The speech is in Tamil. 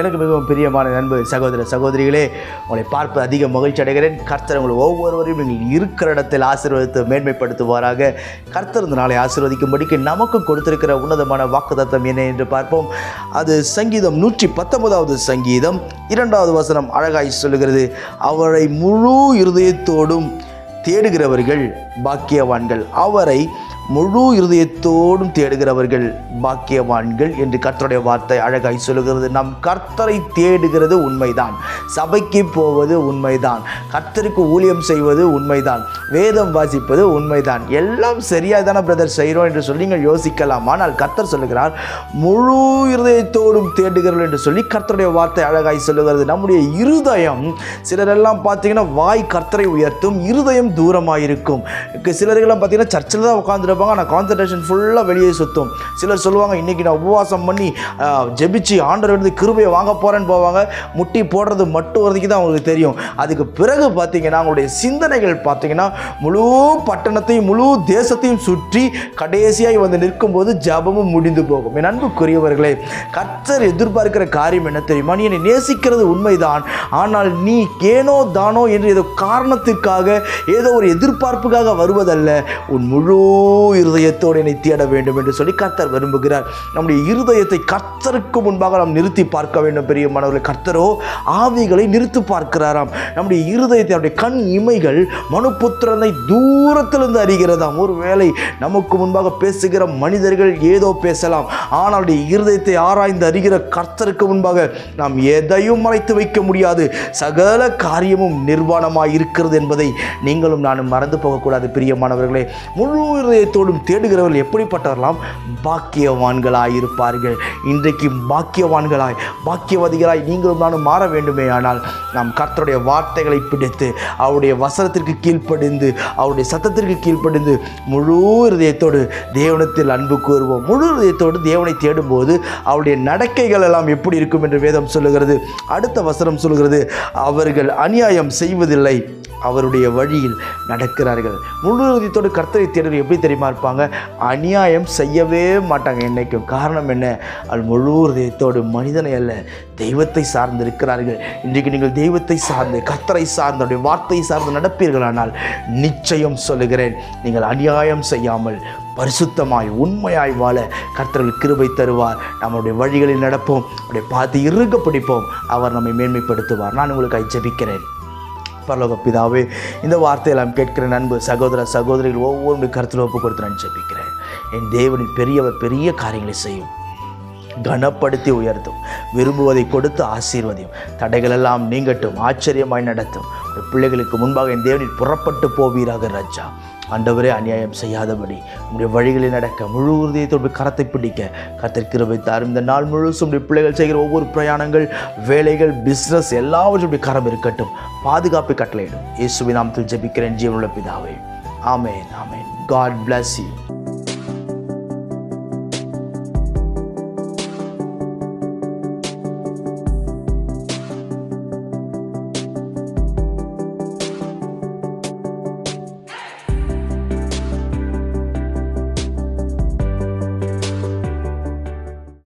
எனக்கு மிகவும் பிரியமான நண்பு சகோதர சகோதரிகளே உங்களை பார்ப்பது அதிக மகிழ்ச்சி அடைகிறேன். கர்த்தர் உங்களை ஒவ்வொருவரையும் நீங்கள் இருக்கிற இடத்தில் ஆசீர்வதித்து மேன்மைப்படுத்துவாராக. கர்த்தர் இந்த நாளை ஆசீர்வதிக்கும்படிக்கு நமக்கு கொடுத்திருக்கிற உன்னதமான வாக்குத்தத்தம் என்ன என்று பார்ப்போம். அது சங்கீதம் நூற்றி பத்தொன்பதாவது சங்கீதம் இரண்டாவது வசனம் அழகாய் சொல்லுகிறது அவரை முழு இருதயத்தோடும் தேடுகிறவர்கள் பாக்கியவான்கள். அவரை முழு இருதயத்தோடும் தேடுகிறவர்கள் பாக்கியவான்கள் என்று கர்த்தருடைய வார்த்தை அழகாய் சொல்லுகிறது. நம் கர்த்தரை தேடுகிறது உண்மைதான். சபைக்கு போவது உண்மைதான். கர்த்தருக்கு ஊழியம் செய்வது உண்மைதான். வேதம் வாசிப்பது உண்மைதான். எல்லாம் சரியாக தானே பிரதர் செய்கிறோம் என்று சொல்லி நீங்கள் யோசிக்கலாம். ஆனால் கர்த்தர் சொல்லுகிறார் முழு இருதயத்தோடும் தேடுகிறவர்கள் என்று சொல்லி கர்த்தருடைய வார்த்தை அழகாய் சொல்லுகிறது. நம்முடைய இருதயம் சிலரெல்லாம் பார்த்தீங்கன்னா வாய் கர்த்தரை உயர்த்தும் இருதயம் தூரமாக இருக்கும் சிலர்கள்லாம் பார்த்தீங்கன்னா சர்ச்சில் தான் இருப்பாங்க ஆனால் கான்சன்ட்ரேஷன் ஃபுல்லாக வெளியே சுற்றும் சிலர் சொல்லுவாங்க இன்றைக்கி நான் உபவாசம் பண்ணி ஜெபிச்சு ஆண்டவர் வந்து கிருபையை வாங்க போகிறேன்னு போவாங்க. முட்டி போடுறது மட்டும் வரைக்கும் தான் அவங்களுக்கு தெரியும். அதுக்கு பிறகு பார்த்தீங்கன்னா அவங்களுடைய சிந்தனைகள் பார்த்தீங்கன்னா முழு பட்டணத்தையும் முழு தேசத்தையும் சுற்றி கடைசியாக வந்து நிற்கும்போது ஜபமும் முடிந்து போகும். என் அன்புக்குரியவர்களே கர்த்தர் எதிர்பார்க்கிற காரியம் என்ன தெரியுமா? நீ என்னை நேசிக்கிறது உண்மைதான். ஆனால் நீ ஏனோ தானோ என்று ஏதோ காரணத்திற்காக ஏதோ ஒரு எதிர்பார்ப்புக்காக வருவதல்ல. உன் முழு இருதயத்தோடு என்னை தேட வேண்டும் என்று சொல்லி கர்த்தர் விரும்புகிறார். நம்முடைய இருதயத்தை கர்த்தருக்கு முன்பாக நாம் நிறுத்தி பார்க்க வேண்டும் பெரிய மாணவர்களை. கர்த்தரோ ஆவிகளை நிறுத்தி பார்க்கிறாராம். நம்முடைய இருதயத்தை நம்முடைய கண் இமைகள் மனுபுத்திரனை தூரத்திலிருந்து அறிகிறதாம். ஒருவேளை நமக்கு முன்பாக பேசுகிற மனிதர்கள் ஏதோ பேசலாம். ஆனால் இருதயத்தை ஆராய்ந்து அறிகிற கர்த்தருக்கு முன்பாக நாம் எதையும் மறைத்து வைக்க முடியாது. சகல காரியமும் நிர்வாணமாக இருக்கிறது என்பதை நீங்களும் நானும் மறந்து போகக்கூடாது பிரியமானவர்களே முழு இருதயத்தோடும் தேடுகிறவர்கள் எப்படிப்பட்டவர்களாம்? பாக்கியவான்களாய் இருப்பார்கள். இன்றைக்கு பாக்கியவான்களாய் பாக்கியவதிகளாய் நீங்களும் நானும் மாற வேண்டுமே ஆனால் நாம் கர்த்தருடைய வார்த்தைகளை பிடித்து அவருடைய வசனத்திற்கு கீழ்ப்படிந்து அவருடைய சத்தத்திற்கு கீழ்ப்படிந்து முழு இருதயத்தோடு தேவனத்தில் அன்பு கூறுவோம். முழு இருதயத்தோடு தேவனை தேடும்போது அவருடைய நடக்கைகள் எல்லாம் எப்படி இருக்கும் என்று வேதம் சொல்லுகிறது. அடுத்த வசனம் சொல்லுகிறது அவர்கள் அநியாயம் செய்வதில்லை. அவருடைய வழியில் நடக்கிறார்கள். முழு உறுதியத்தோடு கர்த்தரை தேடல் எப்படி தெரியுமா இருப்பாங்க? அநியாயம் செய்யவே மாட்டாங்க. என்றைக்கும் காரணம் என்ன? அது முழு உறுதியத்தோடு மனிதனை அல்ல தெய்வத்தை சார்ந்து இருக்கிறார்கள் இன்றைக்கு நீங்கள் தெய்வத்தை சார்ந்து கர்த்தரை சார்ந்து அவருடைய வார்த்தையை சார்ந்து நடப்பீர்களானால் நிச்சயம் சொல்லுகிறேன் நீங்கள் அநியாயம் செய்யாமல் பரிசுத்தமாய் உண்மையாய் வாழ கர்த்தர்கள் கிருபை தருவார். நம்மளுடைய வழிகளில் நடப்போம் அப்படியே பார்த்து இறுக பிடிப்போம். அவர் நம்மை மேன்மைப்படுத்துவார். நான் உங்களுக்கு ஜபிக்கிறேன். பரலோக பிதாவே இந்த வார்த்தையெல்லாம் கேட்கிற நண்பு சகோதர சகோதரிகள் ஒவ்வொரு கருத்தில் ஒப்பு கொடுத்து நான் ஜெபிக்கிறேன். என் தேவனின் பெரியவர் பெரிய காரியங்களை செய்யும். கனப்படுத்தி உயர்த்தும். விரும்புவதை கொடுத்து ஆசீர்வதியும். தடைகளெல்லாம் நீங்கட்டும் ஆச்சரியமாய் நடத்தும். பிள்ளைகளுக்கு முன்பாக என் தேவனில் புறப்பட்டு போவீராக ராஜா. ஆண்டவரே அநியாயம் செய்யாதபடி. உடைய வழிகளில் நடக்க முழு உறுதியத்தோடு கரத்தை பிடிக்க கத்திற்கிற வைத்தார் தாரும். இந்த நாள் முழுசும் உடைய பிள்ளைகள் செய்கிற ஒவ்வொரு பிரயாணங்கள் வேலைகள் பிஸ்னஸ் எல்லாவற்றும் கரம் இருக்கட்டும். பாதுகாப்பை கட்டளையிடும். இயேசுவின் நாமத்தில் ஜெபிக்கிறேன் ஜீவனுள்ள பிதாவை. ஆமேன் ஆமேன். God bless you